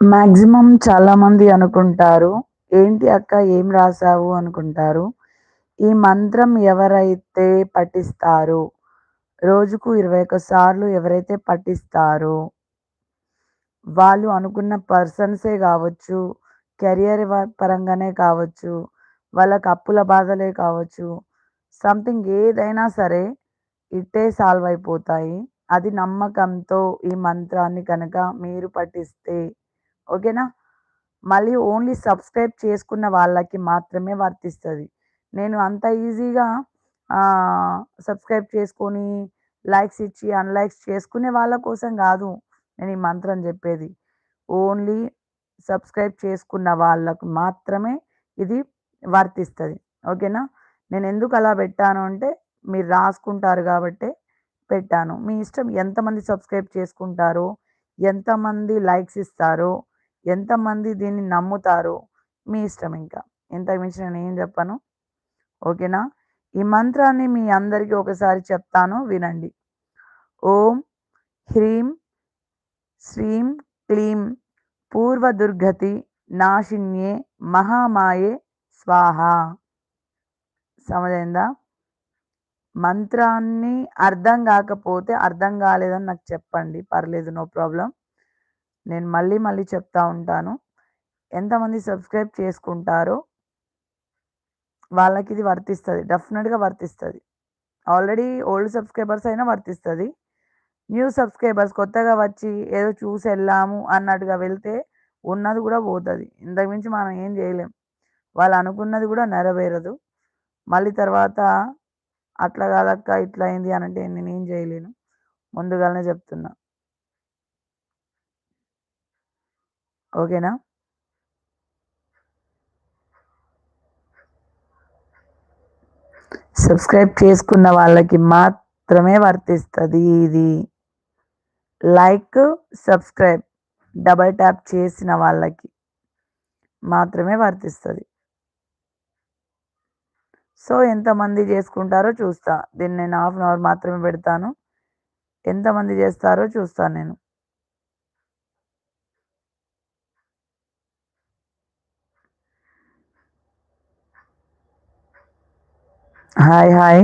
Maximum చాలామంది అనుకుంటారు. ఏంటి అక్క ఏం రాసావు అనుకుంటారు. ఈ మంత్రం ఎవరైతే పఠిస్తారు రోజుకు ఇరవై ఒక్క సార్లు ఎవరైతే పఠిస్తారో వాళ్ళు అనుకున్న పర్సన్సే కావచ్చు కెరియర్ పరంగానే కావచ్చు వాళ్ళకి అప్పుల బాధలే కావచ్చు సంథింగ్ ఏదైనా సరే ఇట్టే సాల్వ్ అయిపోతాయి. అది నమ్మకంతో ఈ మంత్రాన్ని కనుక మీరు పఠిస్తే ఓకేనా? మళ్ళీ ఓన్లీ సబ్స్క్రైబ్ చేసుకున్న వాళ్ళకి మాత్రమే వర్తిస్తుంది. నేను అంత ఈజీగా సబ్స్క్రైబ్ చేసుకొని లైక్స్ ఇచ్చి అన్లైక్స్ చేసుకునే వాళ్ళ కోసం కాదు నేను ఈ మంత్రం చెప్పేది. ఓన్లీ సబ్స్క్రైబ్ చేసుకున్న వాళ్ళకు మాత్రమే ఇది వర్తిస్తుంది. ఓకేనా? నేను ఎందుకు అలా పెట్టాను అంటే మీరు రాసుకుంటారు కాబట్టి పెట్టాను. మీ ఇష్టం ఎంతమంది సబ్స్క్రైబ్ చేసుకుంటారో ఎంతమంది లైక్స్ ఇస్తారో ఎంతమంది దీన్ని నమ్ముతారో మీ ఇష్టం ఇంకా. ఎంత మించి నేను ఏం చెప్పను. ఓకేనా? ఈ మంత్రాన్ని మీ అందరికీ ఒకసారి చెప్తాను వినండి. ఓం హ్రీం శ్రీం క్లీం పూర్వదుర్గతి నాశిన్యే మహామాయే స్వాహ. సమజైందా మంత్రాన్ని అర్థం కాకపోతే అర్థం కాలేదని నాకు చెప్పండి. పర్లేదు నో ప్రాబ్లం. నేను మళ్ళీ మళ్ళీ చెప్తా ఉంటాను. ఎంతమంది సబ్స్క్రైబ్ చేసుకుంటారో వాళ్ళకి ఇది వర్తిస్తుంది. డెఫినెట్గా వర్తిస్తుంది. ఆల్రెడీ ఓల్డ్ సబ్స్క్రైబర్స్ అయినా వర్తిస్తుంది. న్యూ సబ్స్క్రైబర్స్ కొత్తగా వచ్చి ఏదో చూసి వెళ్ళాము అన్నట్టుగా వెళ్తే ఉన్నది కూడా పోతుంది. ఇంతకుమించి మనం ఏం చేయలేం. వాళ్ళు అనుకున్నది కూడా నెరవేరదు. మళ్ళీ తర్వాత అట్లా కాదక్క ఇట్లా అయింది అని అంటే నేను ఏం చేయలేను. ముందుగానే చెప్తున్నా. ఓకేనా? సబ్స్క్రైబ్ చేసుకున్న వాళ్ళకి మాత్రమే వర్తిస్తుంది ఇది. లైక్ సబ్స్క్రైబ్ డబల్ ట్యాప్ చేసిన వాళ్ళకి మాత్రమే వర్తిస్తుంది. సో ఎంతమంది చేసుకుంటారో చూస్తా. దీన్ని నేను హాఫ్ అన్ అవర్ మాత్రమే పెడతాను. ఎంతమంది చేస్తారో చూస్తాను నేను. Hi hi.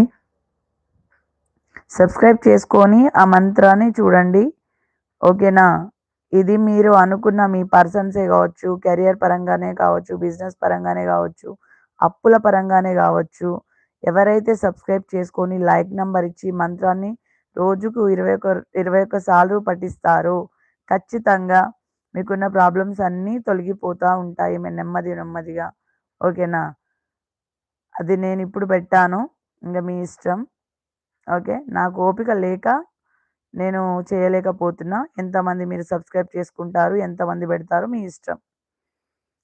సబ్స్క్రైబ్ చేసుకొని ఆ మంత్రాన్ని చూడండి. ఓకేనా? ఇది మీరు అనుకున్న మీ పర్సన్సే కావచ్చు కెరియర్ పరంగానే కావచ్చు బిజినెస్ పరంగానే కావచ్చు అప్పుల పరంగానే కావచ్చు. ఎవరైతే సబ్స్క్రైబ్ చేసుకొని లైక్ నెంబర్ ఇచ్చి మంత్రాన్ని రోజుకు ఇరవై ఒక ఇరవై ఒక్క సార్లు పఠిస్తారో ఖచ్చితంగా మీకున్న ప్రాబ్లమ్స్ అన్నీ తొలగిపోతూ ఉంటాయి మేము నెమ్మది నెమ్మదిగా. ఓకేనా? అది నేను ఇప్పుడు పెట్టాను. ఇంకా మీ ఇష్టం. ఓకే? నాకు ఓపిక లేక నేను చేయలేకపోతున్నా. ఎంతమంది మీరు సబ్స్క్రైబ్ చేసుకుంటారు ఎంతమంది పెడతారు మీ ఇష్టం.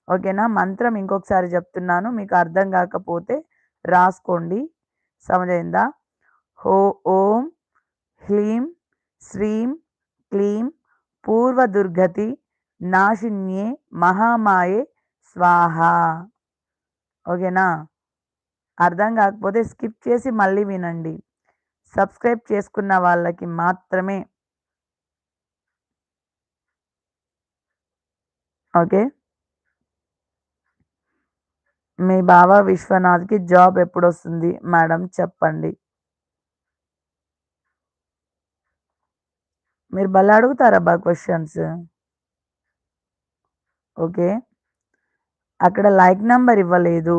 ఓకేనా? మంత్రం ఇంకొకసారి చెప్తున్నాను. మీకు అర్థం కాకపోతే రాసుకోండి. సమజైందా? హో ఓం హ్లీం శ్రీం క్లీం పూర్వదుర్గతి నాశిన్యే మహామాయే స్వాహ. ఓకేనా? అర్థం కాకపోతే స్కిప్ చేసి మళ్ళీ వినండి. సబ్స్క్రైబ్ చేసుకున్న వాళ్ళకి మాత్రమే. ఓకే. మీ బావ విశ్వనాథ్కి జాబ్ ఎప్పుడు వస్తుంది మేడం చెప్పండి. మీరు భలే అడుగుతారబ్బా క్వశ్చన్స్ ఓకే. అక్కడ లైక్ నెంబర్ ఇవ్వలేదు.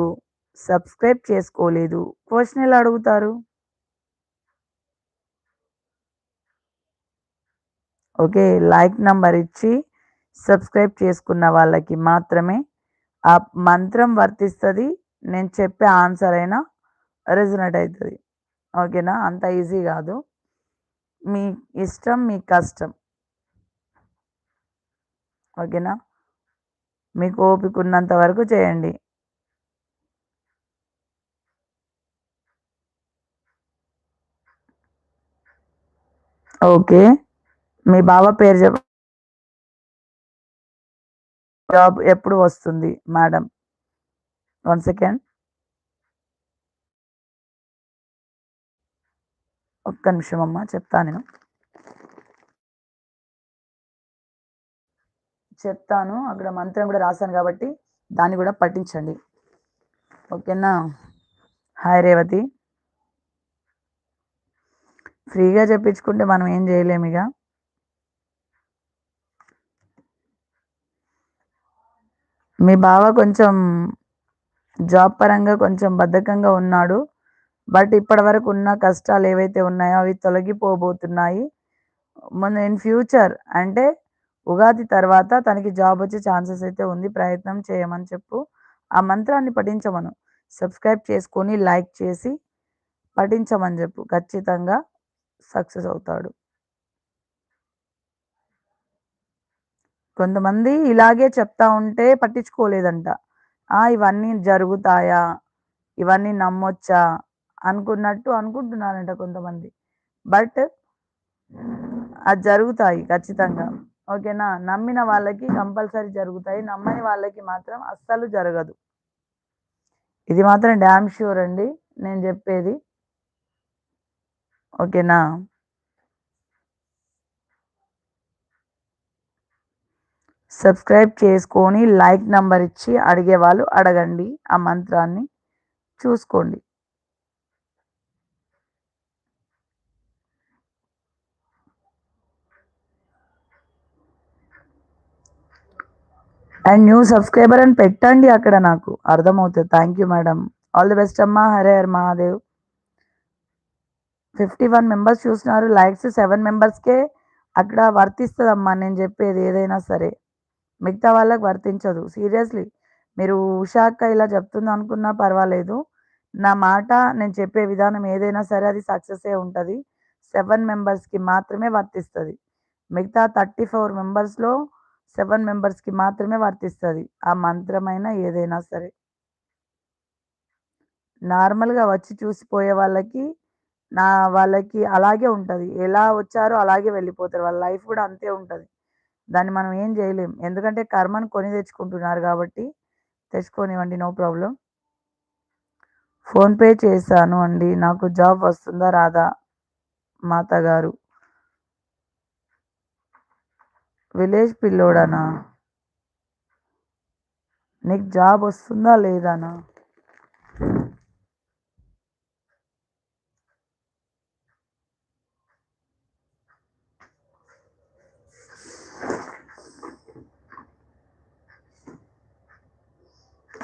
సబ్స్క్రైబ్ చేసుకోలేదు. క్వశ్చన్ ఎలా అడుగుతారు? ఓకే లైక్ నెంబర్ ఇచ్చి సబ్స్క్రైబ్ చేసుకున్న వాళ్ళకి మాత్రమే ఆ మంత్రం వర్తిస్తుంది. నేను చెప్పే ఆన్సర్ అయినా రెజనట్ అవుతుంది ఓకేనా? అంత ఈజీ కాదు. మీ ఇష్టం మీ కష్టం. ఓకేనా? మీకు ఓపిక ఉన్నంత వరకు చేయండి. ఓకే. మీ బావ పేరు చెప్ జాబ్ ఎప్పుడు వస్తుంది మేడం? One second. ఒక్క నిమిషం అమ్మ చెప్తా నేను. చెప్తాను అక్కడ మంత్రం కూడా రాశాను కాబట్టి దాన్ని కూడా పఠించండి. ఓకేనా? హాయ్ రేవతి. ఫ్రీగా చెప్పించుకుంటే మనం ఏం చేయలేము ఇక. మీ బావ కొంచెం జాబ్ పరంగా కొంచెం బద్ధకంగా ఉన్నాడు. బట్ ఇప్పటి వరకు ఉన్న కష్టాలు ఏవైతే ఉన్నాయో అవి తొలగిపోబోతున్నాయి. మన ఇన్ ఫ్యూచర్ అంటే ఉగాది తర్వాత తనకి జాబ్ వచ్చే ఛాన్సెస్ అయితే ఉంది. ప్రయత్నం చేయమని చెప్పు. ఆ మంత్రాన్ని పఠించమను. సబ్స్క్రైబ్ చేసుకొని లైక్ చేసి పఠించమని చెప్పు. ఖచ్చితంగా. సక్సెస్ అవుతాడు. కొంతమంది ఇలాగే చెప్తా ఉంటే పట్టించుకోలేదంట. ఆ ఇవన్నీ జరుగుతాయా? ఇవన్నీ నమ్మొచ్చా? అనుకున్నట్టు అనుకుంటున్నారంట కొంతమంది. బట్ అది జరుగుతాయి ఖచ్చితంగా. ఓకేనా? నమ్మిన వాళ్ళకి కంపల్సరీ జరుగుతాయి. నమ్మని వాళ్ళకి మాత్రం అస్సలు జరగదు. ఇది మాత్రం డ్యామ్ షూర్ అండి. నేను చెప్పేది. ఓకేనా? సబ్స్క్రైబ్ చేసుకొని లైక్ నంబర్ ఇచ్చి అడిగే వాళ్ళు అడగండి ఆ మంత్రాన్ని చూసుకోండి. అండ్ న్యూ సబ్స్క్రైబర్ అని పెట్టండి అక్కడ నాకు. అర్థమవుతుంది. Thank you madam. All the best అమ్మా. Hare Har Mahadev. Fifty one members చూస్తున్నారు లైక్స్ సెవెన్ మెంబర్స్కే అక్కడ వర్తిస్తుంది అమ్మా నేను చెప్పేది ఏదైనా సరే. మిగతా వాళ్ళకి వర్తించదు. సీరియస్లీ మీరు ఉషాక్క ఇలా చెప్తుంది అనుకున్నా పర్వాలేదు. నా మాట నేను చెప్పే విధానం ఏదైనా సరే అది సక్సెసే ఉంటుంది. సెవెన్ మెంబర్స్కి మాత్రమే వర్తిస్తుంది. మిగతా థర్టీ ఫోర్ మెంబర్స్లో సెవెన్ మెంబర్స్కి మాత్రమే వర్తిస్తుంది ఆ మంత్రమైన ఏదైనా సరే. నార్మల్గా వచ్చి చూసిపోయే వాళ్ళకి నా వాళ్ళకి అలాగే ఉంటుంది. ఎలా వచ్చారో అలాగే వెళ్ళిపోతారు. వాళ్ళ లైఫ్ కూడా అంతే ఉంటుంది. దాన్ని మనం ఏం చేయలేం. ఎందుకంటే కర్మను కొని తెచ్చుకుంటున్నారు కాబట్టి తెచ్చుకోనివ్వండి నో ప్రాబ్లం. ఫోన్పే చేశాను అండి. నాకు జాబ్ వస్తుందా రాదా? మాత గారు. విలేజ్ పిల్లోడానా? నీకు జాబ్ వస్తుందా లేదానా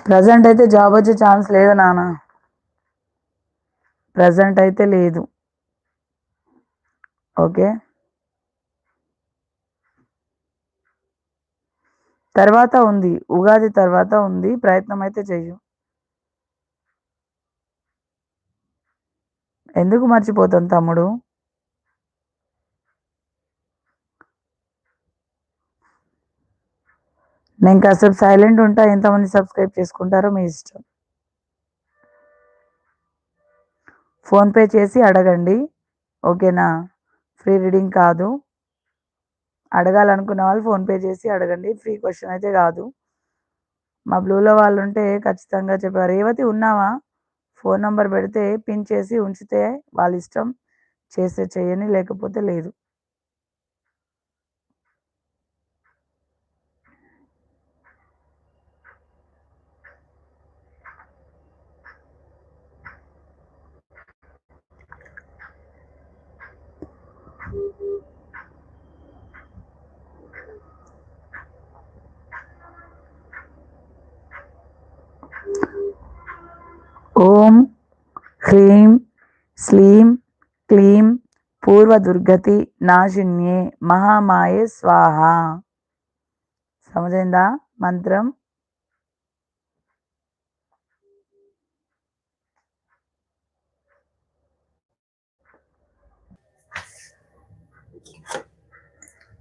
ప్రజెంట్ అయితే జాబ్ వచ్చే ఛాన్స్ లేదు నాన్న. ప్రజెంట్ అయితే లేదు. ఓకే. తర్వాత ఉంది. ఉగాది తర్వాత ఉంది. ప్రయత్నం అయితే చెయ్యు. ఎందుకు మర్చిపోతాం తమ్ముడు? నేను కాసేపు సైలెంట్ ఉంటా ఎంతమంది సబ్స్క్రైబ్ చేసుకుంటారో మీ ఇష్టం. ఫోన్పే చేసి అడగండి. ఓకేనా? ఫ్రీ రీడింగ్ కాదు. అడగాలనుకున్న వాళ్ళు ఫోన్పే చేసి అడగండి. ఫ్రీ క్వశ్చన్ అయితే కాదు. మా బ్లూలో వాళ్ళు ఉంటే ఖచ్చితంగా చెప్పారు రేవతి ఉన్నావా? ఫోన్ నంబర్ పెడితే పిన్ చేసి ఉంచితే వాళ్ళ ఇష్టం. చేస్తే చేయని లేకపోతే లేదు. ఓం హ్రీం శ్లీం క్లీం పూర్వదుర్గతి నాశిన్యే మహామాయే స్వాహ. సమజైందా మంత్రం?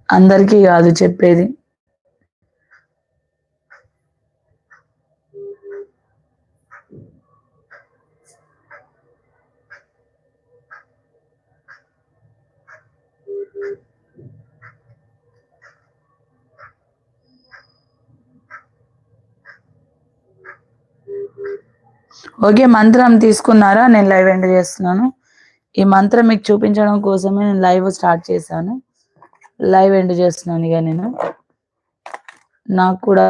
అందరికీ కాదు చెప్పేది. ఓకే మంత్రం తీసుకున్నారా? నేను లైవ్ ఎండ్ చేస్తున్నాను. ఈ మంత్రం మీకు చూపించడం కోసమే నేను లైవ్ స్టార్ట్ చేశాను. లైవ్ ఎండ్ చేస్తున్నాను ఇక నేను. నాకు కూడా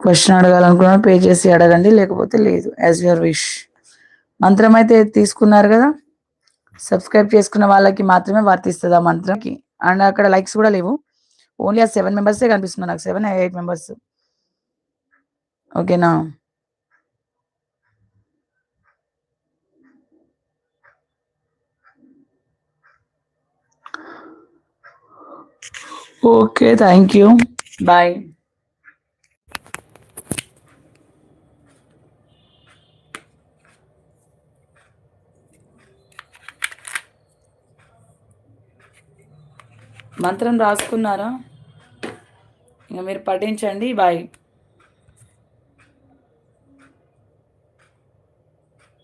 క్వశ్చన్ అడగాలనుకున్నా పే చేసి అడగండి లేకపోతే లేదు. యాజ్ యువర్ విష్ మంత్రం అయితే తీసుకున్నారు కదా? సబ్స్క్రైబ్ చేసుకున్న వాళ్ళకి మాత్రమే వర్తిస్తుంది ఆ మంత్రంకి? అండ్ అక్కడ లైక్స్ కూడా లేవు. ఓన్లీ ఆ సెవెన్ మెంబర్సే కనిపిస్తున్నారు నాకు సెవెన్ ఎయిట్ మెంబర్స్ ఓకేనా ఓకే థ్యాంక్ యూ బాయ్ మంత్రం రాసుకున్నారా? ఇంకా మీరు పఠించండి. బాయ్.